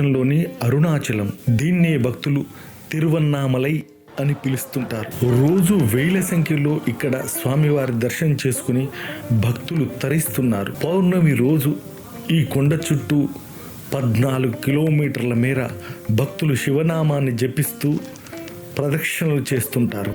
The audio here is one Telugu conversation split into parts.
రాష్ట్రంలోని అరుణాచలం దీన్నే భక్తులు తిరువన్నామలై అని పిలుస్తుంటారు. రోజు వేల సంఖ్యలో ఇక్కడ స్వామివారి దర్శనం చేసుకుని భక్తులు తరిస్తున్నారు. పౌర్ణమి రోజు ఈ కొండ చుట్టూ పద్నాలుగు కిలోమీటర్ల మేర భక్తులు శివనామాన్ని జపిస్తూ ప్రదక్షిణలు చేస్తుంటారు.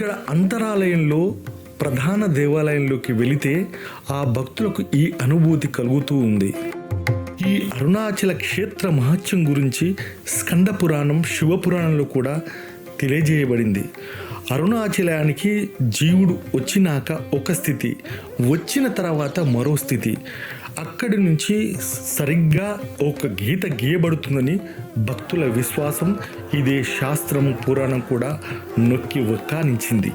ఇక్కడ అంతరాలయంలో ప్రధాన దేవాలయంలోకి వెళితే ఆ భక్తులకు ఈ అనుభూతి కలుగుతూ ఉంది. ఈ అరుణాచల క్షేత్ర మహత్యం గురించి స్కంద పురాణం శివపురాణంలో కూడా తెలియజేయబడింది. అరుణాచలానికి జీవుడు వచ్చినాక ఒక స్థితి వచ్చిన తర్వాత మరో స్థితి. అక్కడి నుంచి సరిగ్గా ఒక గీత గీయబడుతుందని భక్తుల విశ్వాసం ఇదే శాస్త్రం పురాణం కూడా నొక్కి ఒక్కానించింది.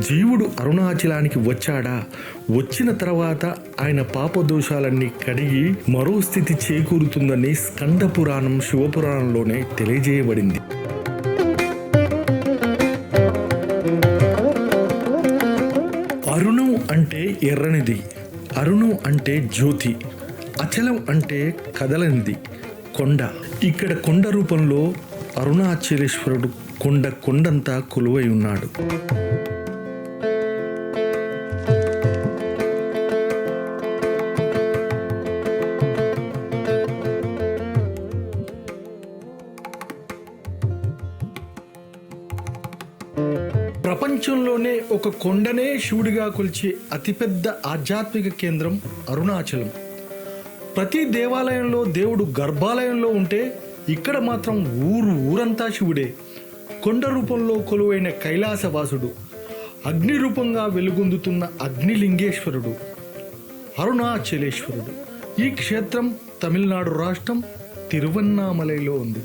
జీవుడు అరుణాచలానికి వచ్చాడా? వచ్చిన తర్వాత ఆయన పాపదోషాలన్నీ కడిగి మరో స్థితి చేకూరుతుందని స్కంద పురాణం శివపురాణంలోనే తెలియజేయబడింది. అరుణం అంటే ఎర్రనిది అరుణం అంటే జ్యోతి అచలం అంటే కదలనిది కొండ. ఇక్కడ కొండ రూపంలో అరుణాచలేశ్వరుడు కొండ కొండంతా కొలువై ఉన్నాడు. ఒక కొండనే శివుడిగా కొలిచే అతిపెద్ద ఆధ్యాత్మిక కేంద్రం అరుణాచలం. ప్రతి దేవాలయంలో దేవుడు గర్భాలయంలో ఉంటే ఇక్కడ మాత్రం ఊరు ఊరంతా శివుడే. కొండ రూపంలో కొలువైన కైలాసవాసుడు అగ్ని రూపంగా వెలుగొందుతున్న అగ్నిలింగేశ్వరుడు అరుణాచలేశ్వరుడు. ఈ క్షేత్రం తమిళనాడు రాష్ట్రం తిరువన్నామలైలో ఉంది.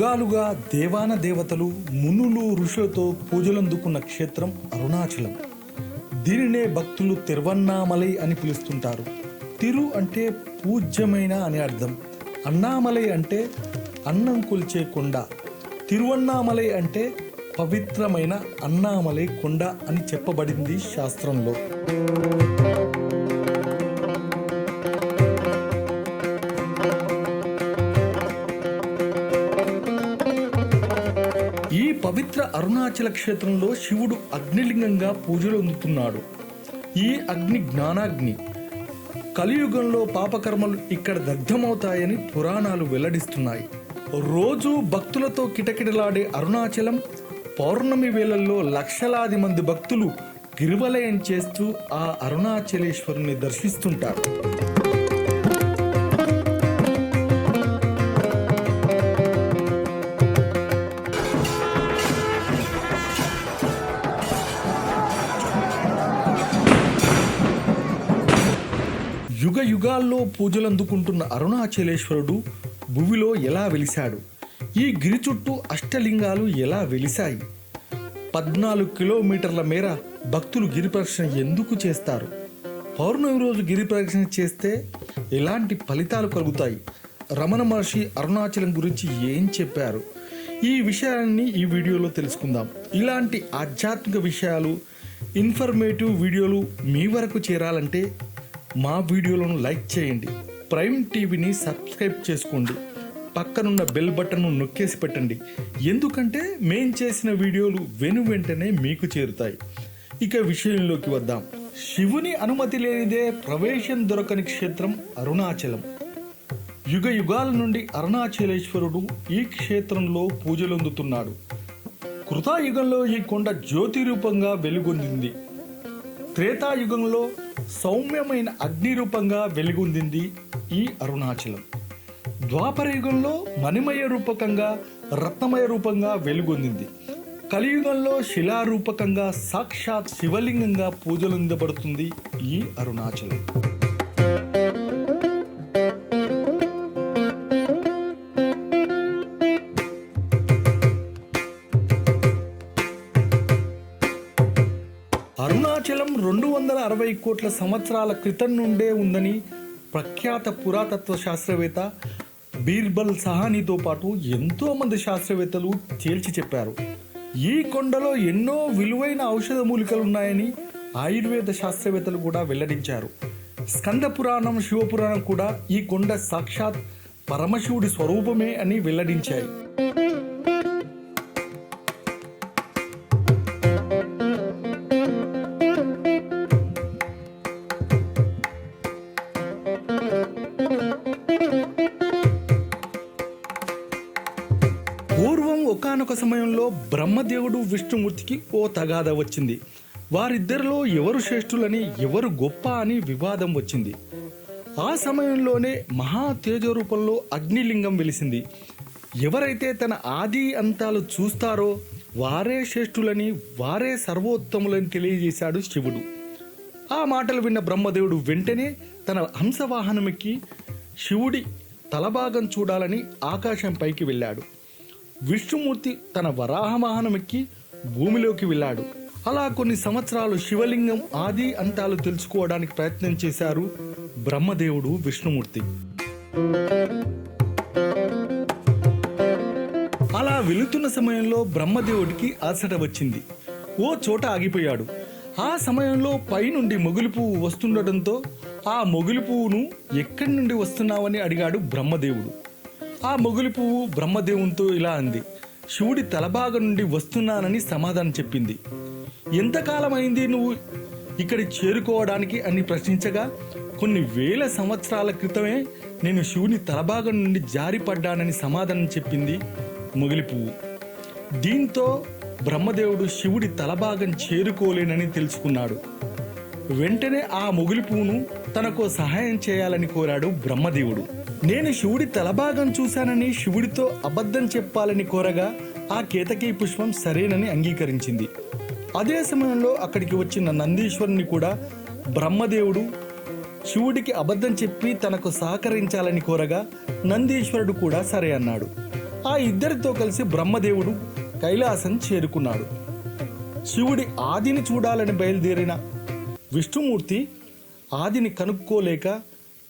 యుగాలుగా దేవాన దేవతలు మునులు ఋషులతో పూజలందుకున్న క్షేత్రం అరుణాచలం. దీనినే భక్తులు తిరువన్నామలై అని పిలుస్తుంటారు. తిరు అంటే పూజ్యమైన అని అర్థం. అన్నామలై అంటే అన్నం కొలిచే కొండ. తిరువన్నామలై అంటే పవిత్రమైన అన్నామలై కొండ అని చెప్పబడింది శాస్త్రంలో. ఈ పవిత్ర అరుణాచల క్షేత్రంలో శివుడు అగ్నిలింగంగా పూజలు అందుతున్నాడు. ఈ అగ్ని జ్ఞానాగ్ని. కలియుగంలో పాపకర్మలు ఇక్కడ దగ్ధమవుతాయని పురాణాలు వెల్లడిస్తున్నాయి. రోజూ భక్తులతో కిటకిటలాడే అరుణాచలం పౌర్ణమి వేళల్లో లక్షలాది మంది భక్తులు గిరివలయం చేస్తూ ఆ అరుణాచలేశ్వరుని దర్శిస్తుంటారు. యుగ యుగాల్లో పూజలందుకుంటున్న అరుణాచలేశ్వరుడు భువిలో ఎలా వెలిశాడు? ఈ గిరి చుట్టూ అష్టలింగాలు ఎలా వెలిశాయి? పద్నాలుగు కిలోమీటర్ల మేర భక్తులు గిరి ప్రదక్షిణ ఎందుకు చేస్తారు? పౌర్ణమి రోజు గిరి ప్రదక్షిణ చేస్తే ఎలాంటి ఫలితాలు కలుగుతాయి? రమణ మహర్షి అరుణాచలం గురించి ఏం చెప్పారు? ఈ విషయాన్ని ఈ వీడియోలో తెలుసుకుందాం. ఇలాంటి ఆధ్యాత్మిక విషయాలు ఇన్ఫర్మేటివ్ వీడియోలు మీ వరకు చేరాలంటే మా వీడియోలను లైక్ చేయండి. ప్రైమ్ టీవీని సబ్స్క్రైబ్ చేసుకోండి. పక్కనున్న బెల్ బటన్ను నొక్కేసి పెట్టండి. ఎందుకంటే మేం చేసిన వీడియోలు వెను వెంటనే మీకు చేరుతాయి. ఇక విషయంలోకి వద్దాం. శివుని అనుమతి లేనిదే ప్రవేశం దొరకని క్షేత్రం అరుణాచలం. యుగ యుగాల నుండి అరుణాచలేశ్వరుడు ఈ క్షేత్రంలో పూజలొందుతున్నాడు. కృతాయుగంలో ఈ కొండ జ్యోతి రూపంగా వెలుగొందింది. త్రేతాయుగంలో సౌమ్యమైన అగ్ని రూపంగా వెలుగొందింది ఈ అరుణాచలం. ద్వాపర యుగంలో మణిమయ రూపకంగా రత్నమయ రూపంగా వెలుగొందింది. కలియుగంలో శిలారూపకంగా సాక్షాత్ శివలింగంగా పూజలందబడుతుంది ఈ అరుణాచలం. అరవై కోట్ల సంవత్సరాల క్రితం నుండే ఉందని ప్రఖ్యాత పురాతత్వ శాస్త్రవేత్త బీర్బల్ సహానీతో పాటు ఎంతో మంది శాస్త్రవేత్తలు తేల్చి చెప్పారు. ఈ కొండలో ఎన్నో విలువైన ఔషధ మూలికలు ఉన్నాయని ఆయుర్వేద శాస్త్రవేత్తలు కూడా వెల్లడించారు. స్కంద పురాణం శివపురాణం కూడా ఈ కొండ సాక్షాత్ పరమశివుడి స్వరూపమే అని వెల్లడించాయి. విష్ణుమూర్తికి ఓ తగాద వచ్చింది. వారిద్దరిలో ఎవరు శ్రేష్ఠులని ఎవరు గొప్ప అని వివాదం వచ్చింది. ఆ సమయంలోనే మహా తేజరూపంలో అగ్నిలింగం వెలిసింది. ఎవరైతే తన ఆది అంతాలు చూస్తారో వారే శ్రేష్ఠులని వారే సర్వోత్తములని తెలియజేశాడు శివుడు. ఆ మాటలు విన్న బ్రహ్మదేవుడు వెంటనే తన హంసవాహనమెక్కి శివుడి తలభాగం చూడాలని ఆకాశం పైకి వెళ్ళాడు. విష్ణుమూర్తి తన వరాహవాహనమెక్కి భూమిలోకి వెళ్ళాడు. అలా కొన్ని సంవత్సరాలు శివలింగం ఆది అంతాలు తెలుసుకోవడానికి ప్రయత్నం చేశారు బ్రహ్మదేవుడు విష్ణుమూర్తి. అలా వెళుతున్న సమయంలో బ్రహ్మదేవుడికి అలసట వచ్చింది. ఓ చోట ఆగిపోయాడు. ఆ సమయంలో పైనుండి మొగులు పువ్వు వస్తుండటంతో ఆ మొగులు పువ్వును ఎక్కడి నుండి వస్తున్నావని అడిగాడు బ్రహ్మదేవుడు. ఆ మొగులు పువ్వు బ్రహ్మదేవునితో ఇలా అంది. శివుడి తలభాగం నుండి వస్తున్నానని సమాధానం చెప్పింది. ఎంతకాలం అయింది నువ్వు ఇక్కడి చేరుకోవడానికి అని ప్రశ్నించగా కొన్ని వేల సంవత్సరాల క్రితమే నేను శివుని తలభాగం నుండి జారిపడ్డానని సమాధానం చెప్పింది మొగిలి పువ్వు దీంతో బ్రహ్మదేవుడు శివుడి తలభాగం చేరుకోలేనని తెలుసుకున్నాడు. వెంటనే ఆ మొగిలి పువ్వును తనకు సహాయం చేయాలని కోరాడు బ్రహ్మదేవుడు. నేను శివుడి తలభాగం చూశానని శివుడితో అబద్ధం చెప్పాలని కోరగా ఆ కేతకీ పుష్పం సరేనని అంగీకరించింది. అదే సమయంలో అక్కడికి వచ్చిన నందీశ్వరుని కూడా బ్రహ్మదేవుడు శివుడికి అబద్ధం చెప్పి తనకు సహకరించాలని కోరగా నందీశ్వరుడు కూడా సరే అన్నాడు. ఆ ఇద్దరితో కలిసి బ్రహ్మదేవుడు కైలాసం చేరుకున్నాడు. శివుడి ఆదిని చూడాలని బయలుదేరిన విష్ణుమూర్తి ఆదిని కనుక్కోలేక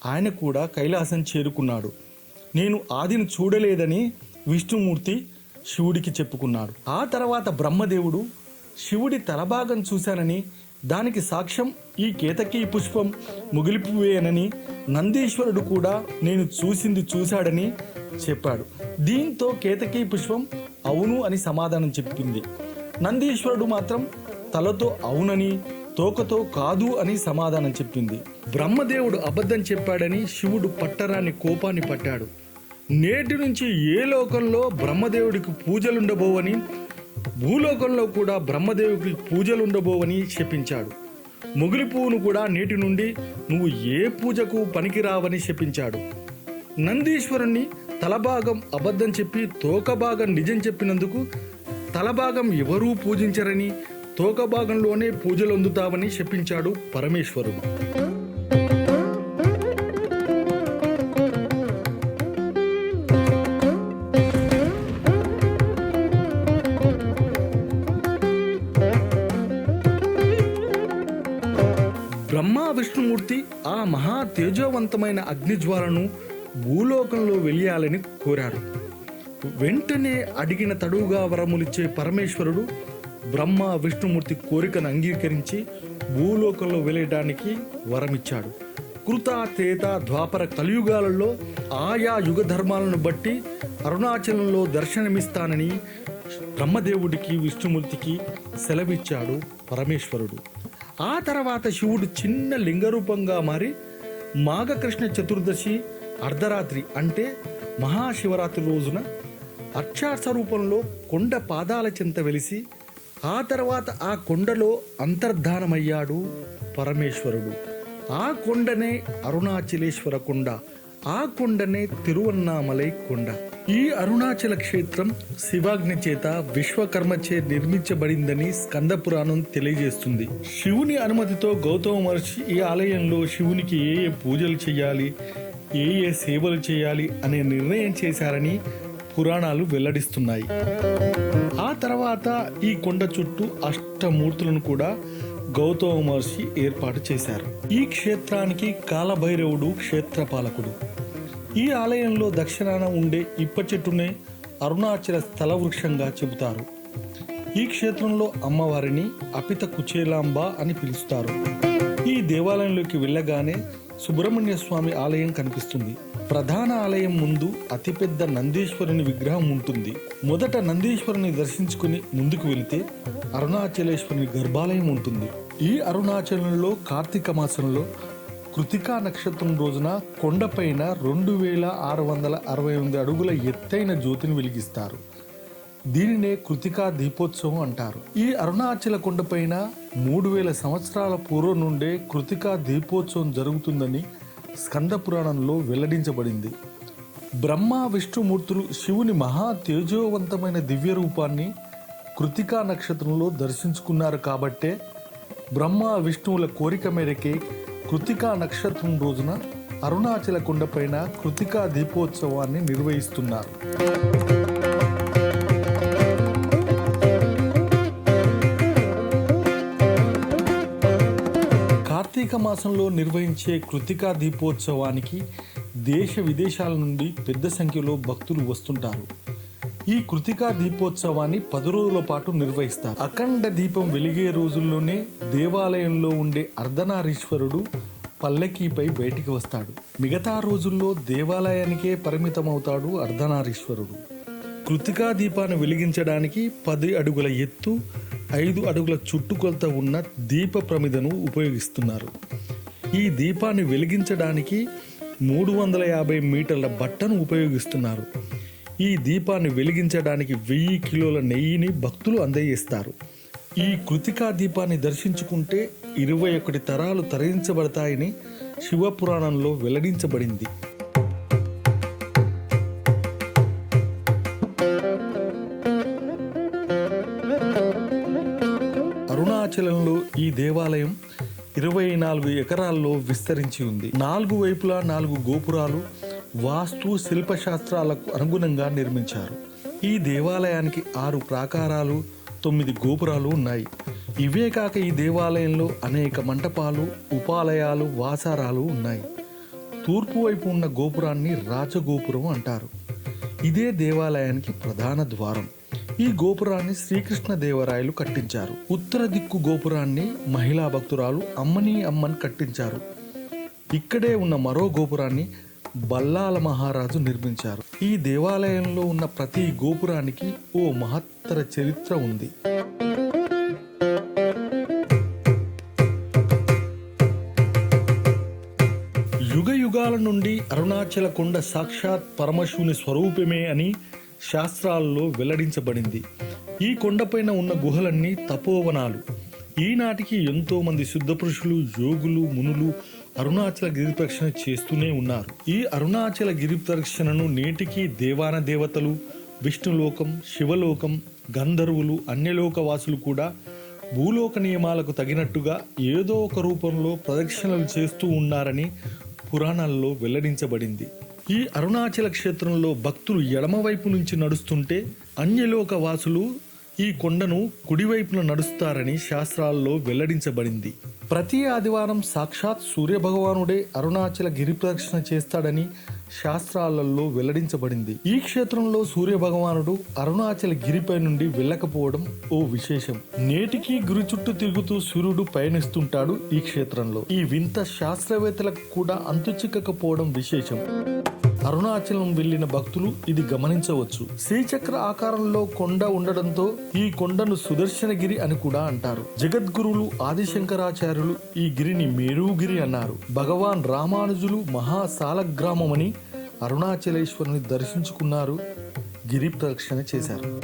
ఆయన కూడా కైలాసం చేరుకున్నాడు. నేను ఆదిని చూడలేదని విష్ణుమూర్తి శివుడికి చెప్పుకున్నాడు. ఆ తర్వాత బ్రహ్మదేవుడు శివుడి తలభాగం చూశానని దానికి సాక్ష్యం ఈ కేతకీ పుష్పం ముగిలిపోయేనని నందీశ్వరుడు కూడా నేను చూసింది చూశాడని చెప్పాడు. దీంతో కేతకీ పుష్పం అవును అని సమాధానం చెప్పింది. నందీశ్వరుడు మాత్రం తలతో అవునని తోకతో కాదు అని సమాధానం చెప్పింది. బ్రహ్మదేవుడు అబద్ధం చెప్పాడని శివుడు పట్టరాని కోపాన్ని పట్టాడు. నేటి నుంచి ఏ లోకంలో బ్రహ్మదేవుడికి పూజలుండబోవని భూలోకంలో కూడా బ్రహ్మదేవుడికి పూజలుండబోవని శపించాడు. ముగిలి పువ్వును కూడా నేటి నుండి నువ్వు ఏ పూజకు పనికిరావని శపించాడు. నందీశ్వరుణ్ణి తలభాగం అబద్ధం చెప్పి తోకభాగం నిజం చెప్పినందుకు తలభాగం ఎవరూ పూజించరని తోకభాగంలోనే పూజలు అందుతావని శపించాడు పరమేశ్వరుడు. బ్రహ్మ విష్ణుమూర్తి ఆ మహా తేజోవంతమైన అగ్నిజ్వాలను భూలోకంలో వెలియాలని కోరాడు. వెంటనే అడిగిన తడువుగా వరములిచ్చే పరమేశ్వరుడు బ్రహ్మ విష్ణుమూర్తి కోరికను అంగీకరించి భూలోకంలో వెళ్ళడానికి వరమిచ్చాడు. కృత తేత ద్వాపర కలియుగాలలో ఆయా యుగ ధర్మాలను బట్టి అరుణాచలంలో దర్శనమిస్తానని బ్రహ్మదేవుడికి విష్ణుమూర్తికి సెలవిచ్చాడు పరమేశ్వరుడు. ఆ తర్వాత శివుడు చిన్న లింగరూపంగా మారి మాఘకృష్ణ చతుర్దశి అర్ధరాత్రి అంటే మహాశివరాత్రి రోజున అక్షార్థ రూపంలో కొండ పాదాల చెంత వెలిసి ఆ తర్వాత ఆ కొండలో అంతర్ధానమయ్యాడు పరమేశ్వరుడు. ఆ కొండనే అరుణాచలేశ్వర కొండ ఆ కొండనే తిరువన్నామలై కొండ. ఈ అరుణాచల క్షేత్రం శివాజ్ఞ చేత విశ్వకర్మచే నిర్మించబడిందని స్కంద పురాణం తెలియజేస్తుంది. శివుని అనుమతితో గౌతమ మహర్షి ఈ ఆలయంలో శివునికి ఏ ఏ పూజలు చేయాలి ఏ ఏ సేవలు చేయాలి అనే నిర్ణయం చేశారని పురాణాలు వెల్లడిస్తున్నాయి. తర్వాత ఈ కొండ చుట్టూ అష్టమూర్తులను కూడా గౌతమ మహర్షి ఏర్పాటు చేశారు. ఈ క్షేత్రానికి కాలభైరవుడు క్షేత్రపాలకుడు ఈ ఆలయంలో దక్షిణాన ఉండే ఇప్ప చెట్టునే అరుణాచల స్థల వృక్షంగా చెబుతారు. ఈ క్షేత్రంలో అమ్మవారిని అపిత కుచేలాంబ అని పిలుస్తారు. ఈ దేవాలయంలోకి వెళ్ళగానే సుబ్రహ్మణ్య స్వామి ఆలయం కనిపిస్తుంది. ప్రధాన ఆలయం ముందు అతిపెద్ద నందీశ్వరుని విగ్రహం ఉంటుంది. మొదట నందీశ్వరుని దర్శించుకుని ముందుకు వెళితే అరుణాచలేశ్వరుని గర్భాలయం ఉంటుంది. ఈ అరుణాచలంలో కార్తీక మాసంలో కృతికా నక్షత్రం రోజున కొండపైన రెండు వేల ఆరు వందల అరవై ఎనిమిది అడుగుల ఎత్తైన జ్యోతిని వెలిగిస్తారు. దీనినే కృతికా దీపోత్సవం అంటారు. ఈ అరుణాచల కొండపైన మూడు వేల సంవత్సరాల పూర్వం నుండే కృతికా దీపోత్సవం జరుగుతుందని స్కంద పురాణంలో వెల్లడించబడింది. బ్రహ్మ విష్ణుమూర్తులు శివుని మహా తేజోవంతమైన దివ్య రూపాన్ని కృతికా నక్షత్రంలో దర్శించుకున్నారు కాబట్టే బ్రహ్మ విష్ణువుల కోరిక మేరకే కృతికా నక్షత్రం రోజున అరుణాచల కొండపైన కృతికా దీపోత్సవాన్ని నిర్వహిస్తున్నారు. కార్తీక మాసంలో నిర్వహించే కృతికా దీపోత్సవానికి దేశ విదేశాల నుండి పెద్ద సంఖ్యలో భక్తులు వస్తుంటారు. ఈ కృతికా దీపోత్సవాన్ని పది రోజుల పాటు నిర్వహిస్తారు. అఖండ దీపం వెలిగే రోజుల్లోనే దేవాలయంలో ఉండే అర్ధనారీశ్వరుడు పల్లకీపై బయటికి వస్తాడు. మిగతా రోజుల్లో దేవాలయానికే పరిమితమవుతాడు అర్ధనారీశ్వరుడు. కృతికా దీపాన్ని వెలిగించడానికి పది అడుగుల ఎత్తు ఐదు అడుగుల చుట్టుకొలత ఉన్న దీప ప్రమిదను ఉపయోగిస్తున్నారు. ఈ దీపాన్ని వెలిగించడానికి మూడు వందల యాభై మీటర్ల బట్టను ఉపయోగిస్తున్నారు. ఈ దీపాన్ని వెలిగించడానికి వెయ్యి కిలోల నెయ్యిని భక్తులు అందజేస్తారు. ఈ కృతికా దీపాన్ని దర్శించుకుంటే ఇరవై ఒకటి తరాలు తరలించబడతాయని శివపురాణంలో వెల్లడించబడింది. దేవాలయం ఇరవై నాలుగు ఎకరాల్లో విస్తరించి ఉంది. నాలుగు వైపులా నాలుగు గోపురాలు వాస్తు శిల్పశాస్త్రాలకు అనుగుణంగా నిర్మించారు. ఈ దేవాలయానికి ఆరు ప్రాకారాలు తొమ్మిది గోపురాలు ఉన్నాయి. ఇవే కాక ఈ దేవాలయంలో అనేక మంటపాలు ఉపాలయాలు వాసారాలు ఉన్నాయి. తూర్పు వైపు ఉన్న గోపురాన్ని రాజగోపురం అంటారు. ఇదే దేవాలయానికి ప్రధాన ద్వారం. ఈ గోపురాన్ని శ్రీకృష్ణదేవరాయలు కట్టించారు. ఉత్తర దిక్కు గోపురాన్ని మహిళా భక్తురాలు అమ్మని అమ్మని కట్టించారు. ఇక్కడే ఉన్న మరో గోపురాన్ని బల్లాల మహారాజు నిర్మించారు. ఈ దేవాలయంలో ఉన్న ప్రతి గోపురానికి ఓ మహత్తర చరిత్ర ఉంది. యుగ యుగాల నుండి అరుణాచల కొండ సాక్షాత్ పరమశివుని స్వరూపమే అని శాస్త్రాల్లో వెల్లడించబడింది. ఈ కొండపైన ఉన్న గుహలన్నీ తపోవనాలు. ఈనాటికి ఎంతో మంది శుద్ధ పురుషులు యోగులు మునులు అరుణాచల గిరి ప్రదక్షిణ చేస్తూనే ఉన్నారు. ఈ అరుణాచల గిరి ప్రదక్షిణను నేటికి దేవాన దేవతలు విష్ణులోకం శివలోకం గంధర్వులు అన్యలోకవాసులు కూడా భూలోక నియమాలకు తగినట్టుగా ఏదో ఒక రూపంలో ప్రదక్షిణలు చేస్తూ ఉన్నారని పురాణాల్లో వెల్లడించబడింది. ఈ అరుణాచల క్షేత్రంలో భక్తులు ఎడమవైపు నుంచి నడుస్తుంటే అన్యలోక వాసులు ఈ కొండను కుడివైపున నడుస్తారని శాస్త్రాల్లో వెల్లడించబడింది. ప్రతి ఆదివారం సాక్షాత్ సూర్యభగవానుడే అరుణాచల గిరి ప్రదక్షిణ చేస్తాడని శాస్త్రాలలో వెల్లడించబడింది. ఈ క్షేత్రంలో సూర్య భగవానుడు అరుణాచల గిరిపై నుండి వెళ్ళకపోవడం ఓ విశేషం. నేటికి గురి చుట్టూ తిరుగుతూ సూర్యుడు పయనిస్తుంటాడు ఈ క్షేత్రంలో. ఈ వింత శాస్త్రవేత్తలకు కూడా అంతు చిక్కకపోవడం విశేషం. అరుణాచలం వెళ్ళిన భక్తులు ఇది గమనించవచ్చు. శ్రీచక్ర ఆకారంలో కొండ ఉండడంతో ఈ కొండను సుదర్శనగిరి అని కూడా అంటారు. జగద్గురువులు ఆదిశంకరాచార్యులు ఈ గిరిని మేరుగిరి అన్నారు. భగవాన్ రామానుజులు మహాసాలగ్రామమని అరుణాచలేశ్వరుని దర్శించుకున్నారు. గిరి ప్రదక్షిణ చేశారు.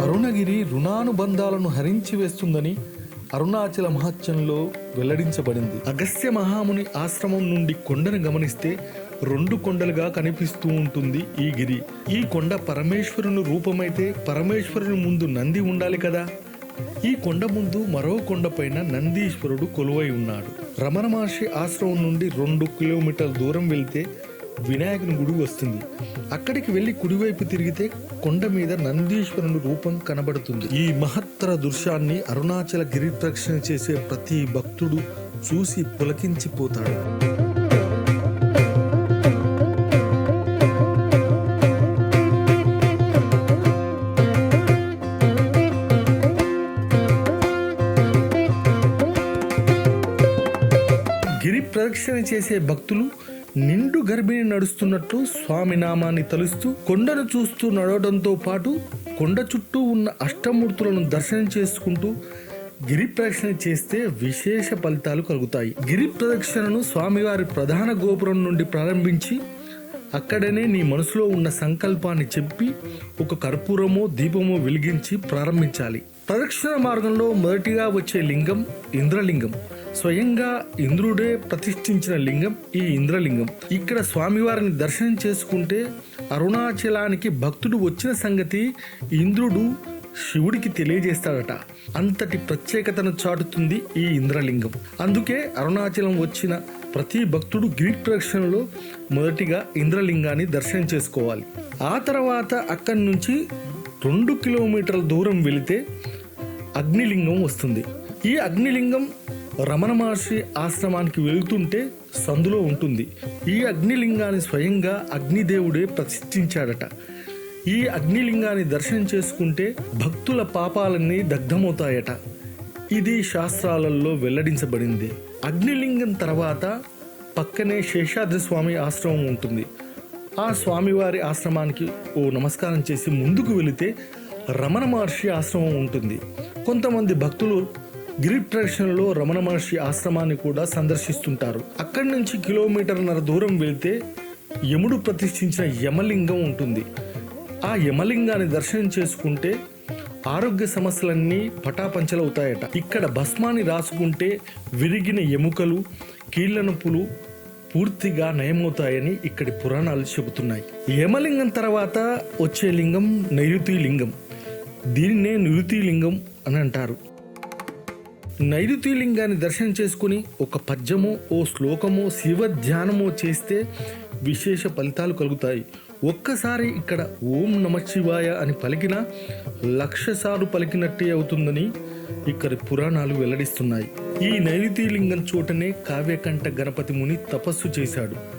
అరుణగిరి రుణానుబంధాలను హరించి వేస్తుందని అరుణాచల మహత్యంలో వెల్లడించబడింది. అగస్త్య మహాముని ఆశ్రమం నుండి కొండను గమనిస్తే రెండు కొండలుగా కనిపిస్తూ ఉంటుంది ఈ గిరి. ఈ కొండ పరమేశ్వరుని రూపమైతే పరమేశ్వరుని ముందు నంది ఉండాలి కదా? ఈ కొండ ముందు మరో కొండపైన నందీశ్వరుడు కొలువై ఉన్నాడు. రమణ మహర్షి ఆశ్రమం నుండి రెండు కిలోమీటర్ల దూరం వెళ్తే వినాయకుని గుడి వస్తుంది. అక్కడికి వెళ్ళి కుడివైపు తిరిగితే కొండ మీద నందీశ్వరుని రూపం కనబడుతుంది. ఈ మహత్తర దృశ్యాన్ని అరుణాచల గిరి ప్రక్షణ చేసే ప్రతి భక్తుడు చూసి పులకించిపోతాడు. గిరి ప్రదక్షిణ చేసే భక్తులు నిండు గర్భిణి నడుస్తున్నట్లు స్వామి నామాన్ని తలుస్తూ కొండను చూస్తూ నడవడంతో పాటు కొండ చుట్టూ ఉన్న అష్టమూర్తులను దర్శనం చేసుకుంటూ గిరి ప్రదక్షిణ చేస్తే విశేష ఫలితాలు కలుగుతాయి. గిరి ప్రదక్షిణను స్వామివారి ప్రధాన గోపురం నుండి ప్రారంభించి అక్కడనే నీ మనసులో ఉన్న సంకల్పాన్ని చెప్పి ఒక కర్పూరమో దీపమో వెలిగించి ప్రారంభించాలి. ప్రదక్షిణ మార్గంలో మొదటిగా వచ్చే లింగం ఇంద్రలింగం. స్వయంగా ఇంద్రుడే ప్రతిష్ఠించిన లింగం ఈ ఇంద్రలింగం. ఇక్కడ స్వామివారిని దర్శనం చేసుకుంటే అరుణాచలానికి భక్తుడు వచ్చిన సంగతి ఇంద్రుడు శివుడికి తెలియజేస్తాడట. అంతటి ప్రత్యేకతను చాటుతుంది ఈ ఇంద్రలింగం. అందుకే అరుణాచలం వచ్చిన ప్రతి భక్తుడు గిరిట్ ప్రదక్షిణలో మొదటిగా ఇంద్రలింగాన్ని దర్శనం చేసుకోవాలి. ఆ తర్వాత అక్కడి నుంచి రెండు కిలోమీటర్ల దూరం వెళితే అగ్నిలింగం వస్తుంది. ఈ అగ్నిలింగం రమణ మహర్షి ఆశ్రమానికి వెళ్తుంటే సందులో ఉంటుంది. ఈ అగ్నిలింగాన్ని స్వయంగా అగ్నిదేవుడే ప్రతిష్ఠించాడట. ఈ అగ్నిలింగాన్ని దర్శనం చేసుకుంటే భక్తుల పాపాలన్నీ దగ్ధమవుతాయట. ఇది శాస్త్రాలలో వెల్లడించబడింది. అగ్నిలింగం తర్వాత పక్కనే శేషాద్రి స్వామి ఆశ్రమం ఉంటుంది. ఆ స్వామివారి ఆశ్రమానికి ఓ నమస్కారం చేసి ముందుకు వెళితే రమణ మహర్షి ఆశ్రమం ఉంటుంది. కొంతమంది భక్తులు గిరి ప్రదక్షిణలో రమణ మహర్షి ఆశ్రమాన్ని కూడా సందర్శిస్తుంటారు. అక్కడి నుంచి కిలోమీటర్న్నర దూరం వెళ్తే యముడు ప్రతిష్ఠించిన యమలింగం ఉంటుంది. ఆ యమలింగాన్ని దర్శనం చేసుకుంటే ఆరోగ్య సమస్యలన్నీ పటాపంచలవుతాయట. ఇక్కడ భస్మాన్ని రాసుకుంటే విరిగిన ఎముకలు కీళ్ళ నొప్పులు పూర్తిగా నయమవుతాయని ఇక్కడి పురాణాలు చెబుతున్నాయి. యమలింగం తర్వాత వచ్చే లింగం నైరుతి లింగం. దీనినే నిరుతి లింగం అని అంటారు. నైరుతి లింగాన్ని దర్శనం చేసుకుని ఒక పద్యమో ఓ శ్లోకమో శివ ధ్యానమో చేస్తే విశేష ఫలితాలు కలుగుతాయి. ఒక్కసారి ఇక్కడ ఓం నమ శివాయ అని పలికిన లక్షసార్లు పలికినట్టే అవుతుందని ఇక్కడి పురాణాలు వెల్లడిస్తున్నాయి. ఈ నైరుతి లింగం చోటనే కావ్యకంఠ గణపతి ముని తపస్సు చేశాడు.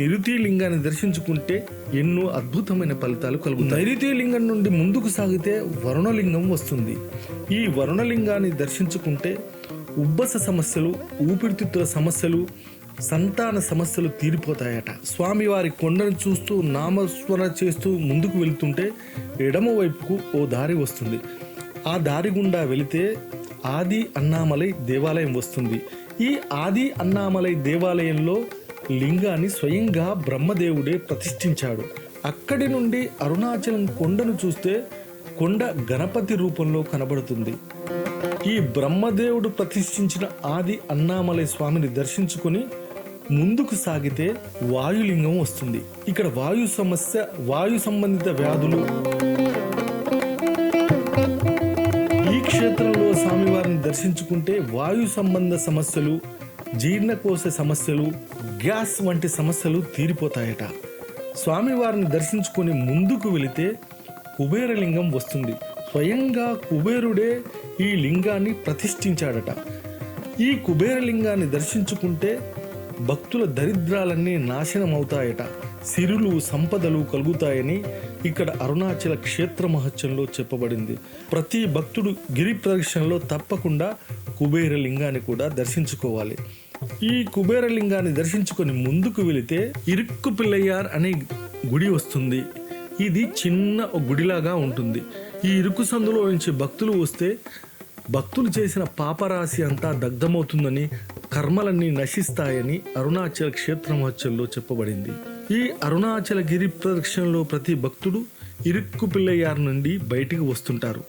నిరుతి లింగాన్ని దర్శించుకుంటే ఎన్నో అద్భుతమైన ఫలితాలు కలుగుతాయి. నైరుతి లింగం నుండి ముందుకు సాగితే వరుణలింగం వస్తుంది. ఈ వరుణలింగాన్ని దర్శించుకుంటే ఉబ్బస సమస్యలు ఊపిరితిత్తుల సమస్యలు సంతాన సమస్యలు తీరిపోతాయట. స్వామివారి కొండను చూస్తూ నామస్మరణ చేస్తూ ముందుకు వెళ్తుంటే ఎడమ వైపుకు ఓ దారి వస్తుంది. ఆ దారి గుండా వెళితే ఆది అన్నామలై దేవాలయం వస్తుంది. ఈ ఆది అన్నామలై దేవాలయంలో లింగాన్ని స్వయంగా బ్రహ్మదేవుడే ప్రతిష్ఠించాడు. అక్కడి నుండి అరుణాచలం కొండను చూస్తే కొండ గణపతి రూపంలో కనబడుతుంది. ఈ బ్రహ్మదేవుడు ప్రతిష్ఠించిన ఆది అన్నామలై స్వామిని దర్శించుకుని ముందుకు సాగితే వాయులింగం వస్తుంది. ఇక్కడ వాయు సమస్య వాయు సంబంధిత వ్యాధులు. ఈ క్షేత్రంలో స్వామివారిని దర్శించుకుంటే వాయు సంబంధ సమస్యలు జీర్ణకోశ సమస్యలు గ్యాస్ వంటి సమస్యలు తీరిపోతాయట. స్వామివారిని దర్శించుకొని ముందుకు వెళితే కుబేరలింగం వస్తుంది. స్వయంగా కుబేరుడే ఈ లింగాన్ని ప్రతిష్ఠించాడట. ఈ కుబేరలింగాన్ని దర్శించుకుంటే భక్తుల దరిద్రాలన్నీ నాశనం అవుతాయట సిరులు సంపదలు కలుగుతాయని ఇక్కడ అరుణాచల క్షేత్ర మహత్యంలో చెప్పబడింది. ప్రతి భక్తుడు గిరి ప్రదక్షిణలో తప్పకుండా కుబేర లింగాన్ని కూడా దర్శించుకోవాలి. ఈ కుబేర లింగాన్ని దర్శించుకొని ముందుకు వెళితే ఇరుక్కు పిల్లయ్యార్ అనే గుడి వస్తుంది. ఇది చిన్న గుడిలాగా ఉంటుంది. ఈ ఇరుకు సందులో నుంచి భక్తులు వస్తే భక్తులు చేసిన పాపరాశి అంతా దగ్ధమవుతుందని కర్మలన్నీ నశిస్తాయని అరుణాచల క్షేత్ర మహోత్సవంలో చెప్పబడింది. ఈ అరుణాచల గిరి ప్రదక్షిణలో ప్రతి భక్తుడు ఇరుక్కు పిల్లయ్యారు నుండి బయటికి వస్తుంటారు.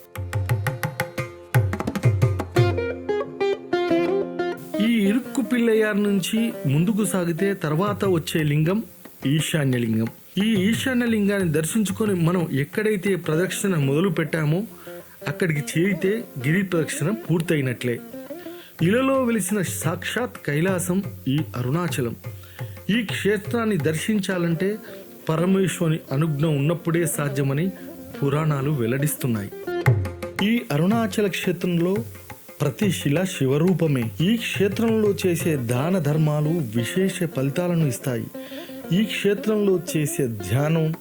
ఈ ఇరుక్కు పిల్లయ్యారు నుంచి ముందుకు సాగితే తర్వాత వచ్చే లింగం ఈశాన్య లింగం ఈ ఈశాన్య లింగాన్ని దర్శించుకొని మనం ఎక్కడైతే ప్రదక్షిణ మొదలు పెట్టామో అక్కడికి చేరితే గిరి ప్రదక్షిణ పూర్తయినట్లే. ఇలలో వెలిసిన సాక్షాత్ కైలాసం ఈ అరుణాచలం. ఈ క్షేత్రాన్ని దర్శించాలంటే పరమేశ్వరుని అనుజ్ఞ ఉన్నప్పుడే సాధ్యమని పురాణాలు వెల్లడిస్తున్నాయి. ఈ అరుణాచల క్షేత్రంలో ప్రతి శిల శివరూపమే. ఈ క్షేత్రంలో చేసే దాన ధర్మాలు విశేష ఫలితాలను ఇస్తాయి. ఈ క్షేత్రంలో చేసే ధ్యానం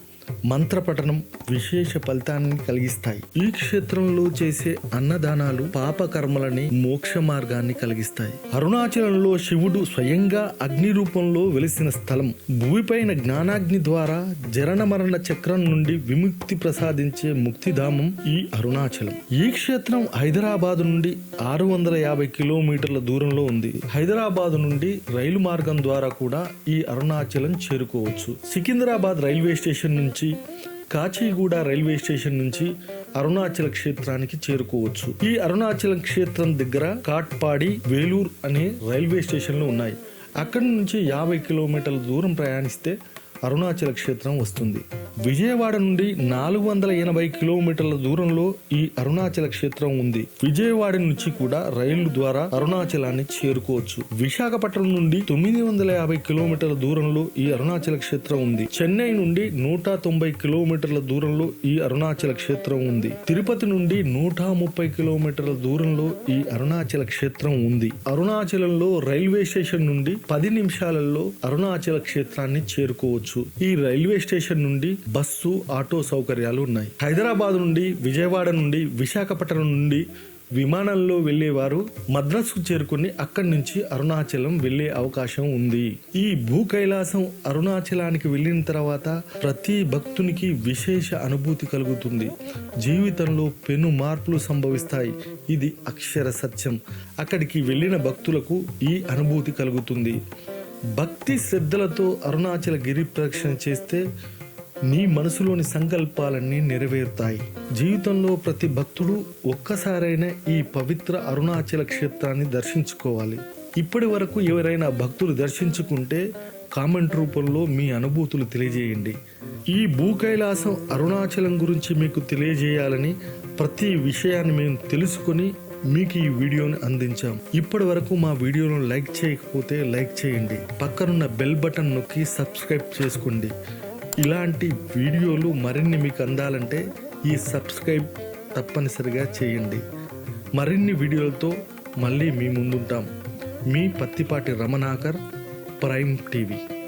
మంత్రపఠనం విశేష ఫలితాన్ని కలిగిస్తాయి. ఈ క్షేత్రంలో చేసే అన్నదానాలు పాప కర్మలని మోక్ష మార్గాన్ని కలిగిస్తాయి. అరుణాచలంలో శివుడు స్వయంగా అగ్ని రూపంలో వెలిసిన స్థలం. భూమిపైన జ్ఞానాగ్ని ద్వారా జరణ మరణ చక్రం నుండి విముక్తి ప్రసాదించే ముక్తిధామం ఈ అరుణాచలం. ఈ క్షేత్రం హైదరాబాద్ నుండి ఆరు వందల యాభై కిలోమీటర్ల దూరంలో ఉంది. హైదరాబాద్ నుండి రైలు మార్గం ద్వారా కూడా ఈ అరుణాచలం చేరుకోవచ్చు. సికింద్రాబాద్ రైల్వే స్టేషన్ నుంచి కాచిగూడ రైల్వే స్టేషన్ నుంచి అరుణాచల క్షేత్రానికి చేరుకోవచ్చు. ఈ అరుణాచలం క్షేత్రం దగ్గర కాట్పాడి వేలూర్ అనే రైల్వే స్టేషన్లు ఉన్నాయి. అక్కడి నుంచి యాభై కిలోమీటర్ల దూరం ప్రయాణిస్తే అరుణాచల క్షేత్రం వస్తుంది. విజయవాడ నుండి నాలుగు వందల ఎనభై కిలోమీటర్ల దూరంలో ఈ అరుణాచల క్షేత్రం ఉంది. విజయవాడ నుంచి కూడా రైలు ద్వారా అరుణాచలాన్ని చేరుకోవచ్చు. విశాఖపట్నం నుండి తొమ్మిది వందల యాభై కిలోమీటర్ల దూరంలో ఈ అరుణాచల క్షేత్రం ఉంది. చెన్నై నుండి నూట తొంభై కిలోమీటర్ల దూరంలో ఈ అరుణాచల క్షేత్రం ఉంది. తిరుపతి నుండి నూట ముప్పై కిలోమీటర్ల దూరంలో ఈ అరుణాచల క్షేత్రం ఉంది. అరుణాచలంలో రైల్వే స్టేషన్ నుండి పది నిమిషాలలో అరుణాచల క్షేత్రాన్ని చేరుకోవచ్చు. ఈ రైల్వే స్టేషన్ నుండి బస్సు ఆటో సౌకర్యాలు ఉన్నాయి. హైదరాబాద్ నుండి విజయవాడ నుండి విశాఖపట్నం నుండి విమానంలో వెళ్ళేవారు మద్రాసుకు చేరుకుని అక్కడి నుంచి అరుణాచలం వెళ్ళే అవకాశం ఉంది. ఈ భూ కైలాసం అరుణాచలానికి వెళ్ళిన తర్వాత ప్రతి భక్తునికి విశేష అనుభూతి కలుగుతుంది. జీవితంలో పెను మార్పులు సంభవిస్తాయి. ఇది అక్షర సత్యం. అక్కడికి వెళ్ళిన భక్తులకు ఈ అనుభూతి కలుగుతుంది. భక్తి శ్రద్ధలతో అరుణాచల గిరి ప్రదక్షిణ చేస్తే నీ మనసులోని సంకల్పాలన్నీ నెరవేరుతాయి. జీవితంలో ప్రతి భక్తుడు ఒక్కసారైనా ఈ పవిత్ర అరుణాచల క్షేత్రాన్ని దర్శించుకోవాలి. ఇప్పటి వరకు ఎవరైనా భక్తులు దర్శించుకుంటే కామెంట్ రూపంలో మీ అనుభూతులు తెలియజేయండి. ఈ భూ కైలాసం అరుణాచలం గురించి మీకు తెలియజేయాలని ప్రతి విషయాన్ని మేము తెలుసుకొని మీకు ఈ వీడియోని అందించాం. ఇప్పటి వరకు మా వీడియోను లైక్ చేయకపోతే లైక్ చేయండి. పక్కనున్న బెల్ బటన్ నొక్కి సబ్స్క్రైబ్ చేసుకోండి. ఇలాంటి వీడియోలు మరిన్ని మీకు అందాలంటే ఈ సబ్స్క్రైబ్ తప్పనిసరిగా చేయండి. మరిన్ని వీడియోలతో మళ్ళీ మీ ముందుంటాం. మీ పత్తిపాటి రమణాకర్ ప్రైమ్ టీవీ